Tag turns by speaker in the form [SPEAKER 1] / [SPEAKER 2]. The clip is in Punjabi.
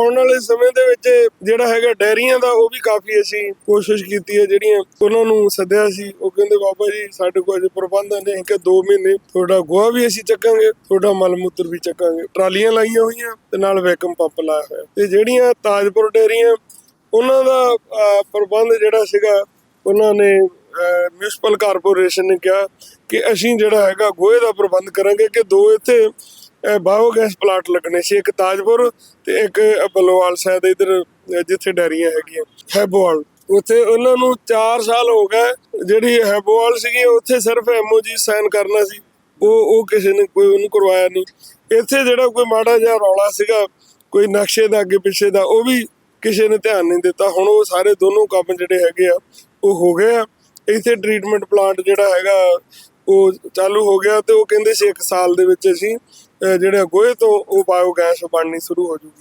[SPEAKER 1] ਆਉਣ ਵਾਲੇ ਸਮੇਂ ਦੇ ਵਿੱਚ ਜਿਹੜਾ ਹੈਗਾ ਡੈਰੀਆਂ ਦਾ ਉਹ ਵੀ ਕਾਫੀ ਅਸੀਂ ਕੋਸ਼ਿਸ਼ ਕੀਤੀ ਹੈ ਜਿਹੜੀਆਂ ਉਹਨਾਂ ਨੂੰ ਸੱਦਿਆ ਸੀ। ਉਹ ਕਹਿੰਦੇ ਬਾਬਾ ਜੀ ਸਾਡੇ ਕੋਲ ਅਜੇ ਪ੍ਰਬੰਧ ਨਹੀਂ ਕਿ 2 ਮਹੀਨੇ ਤੁਹਾਡਾ ਗੋਹਾ ਵੀ ਅਸੀਂ ਚੱਕਾਂਗੇ ਤੁਹਾਡਾ ਮਲ ਮੂਤਰ ਵੀ ਚੱਕਾਂਗੇ। ਟਰਾਲੀਆਂ ਲਾਈਆਂ ਹੋਈਆਂ ਤੇ ਨਾਲ ਵੈਕਮ ਪੰਪ ਲਾਇਆ ਹੋਇਆ। ਤੇ ਜਿਹੜੀਆਂ ਤਾਜਪੁਰ ਡੈਰੀਆਂ ਉਹਨਾਂ ਦਾ ਅਹ, ਪ੍ਰਬੰਧ ਜਿਹੜਾ ਸੀਗਾ ਉਹਨਾਂ ਨੇ ਮਿਊਨਿਸਪਲ ਕਾਰਪੋਰੇਸ਼ਨ ਨੇ ਕਿਹਾ ਕਿ ਅਸੀਂ ਜਿਹੜਾ ਹੈਗਾ ਗੋਹੇ ਦਾ ਪ੍ਰਬੰਧ ਕਰਾਂਗੇ ਕਿ ਦੋ ਇੱਥੇ ਬਾਇਓਗੈਸ ਪਲਾਂਟ ਲੱਗਣੇ ਸੀ, ਇੱਕ ਤਾਜਪੁਰ ਤੇ ਇੱਕ ਬਲੋਵਾਲ ਸ਼ਾਇਦ ਇਧਰ, ਜਿੱਥੇ ਡੈਰੀਆਂ ਹੈਗੀਆਂ, ਹੈਬੋਵਾਲ। ਉੱਥੇ ਉਹਨਾਂ ਨੂੰ 4 ਸਾਲ ਹੋ ਗਏ, ਜਿਹੜੀ ਹੈਬੋਵਾਲ ਸੀਗੀ, ਉੱਥੇ ਸਿਰਫ ਐਮਓਜੀ ਸਾਈਨ ਕਰਨਾ ਸੀ। ਉਹ ਉਹ ਕਿਸੇ ਨੇ ਕੋਈ ਉਹਨੂੰ ਕਰਵਾਇਆ ਨਹੀਂ। ਇੱਥੇ ਜਿਹੜਾ ਕੋਈ ਮਾੜਾ ਜਿਹਾ ਰੌਲਾ ਸੀਗਾ, ਕੋਈ ਨਕਸ਼ੇ ਦਾ, ਅੱਗੇ ਪਿੱਛੇ ਦਾ, ਉਹ ਵੀ ਕਿਸੇ ਨੇ ਧਿਆਨ ਨਹੀਂ ਦਿੱਤਾ। ਹੁਣ ਉਹ ਸਾਰੇ ਦੋਨੋਂ ਕੰਮ ਜਿਹੜੇ ਹੈਗੇ ਆ, ਉਹ ਹੋ ਗਏ ਆ। ਇੱਥੇ ਟ੍ਰੀਟਮੈਂਟ ਪਲਾਂਟ ਜਿਹੜਾ ਹੈਗਾ ਉਹ ਚਾਲੂ ਹੋ ਗਿਆ ਤੇ ਉਹ ਕਹਿੰਦੇ ਸੀ ਇੱਕ ਸਾਲ ਦੇ ਵਿੱਚ ਅਸੀਂ ਅਹ, ਜਿਹੜਾ ਗੋਹੇ ਤੋਂ ਉਹ ਬਾਇਓਗੈਸ ਬਣਨੀ ਸ਼ੁਰੂ ਹੋ ਜੂਗੀ।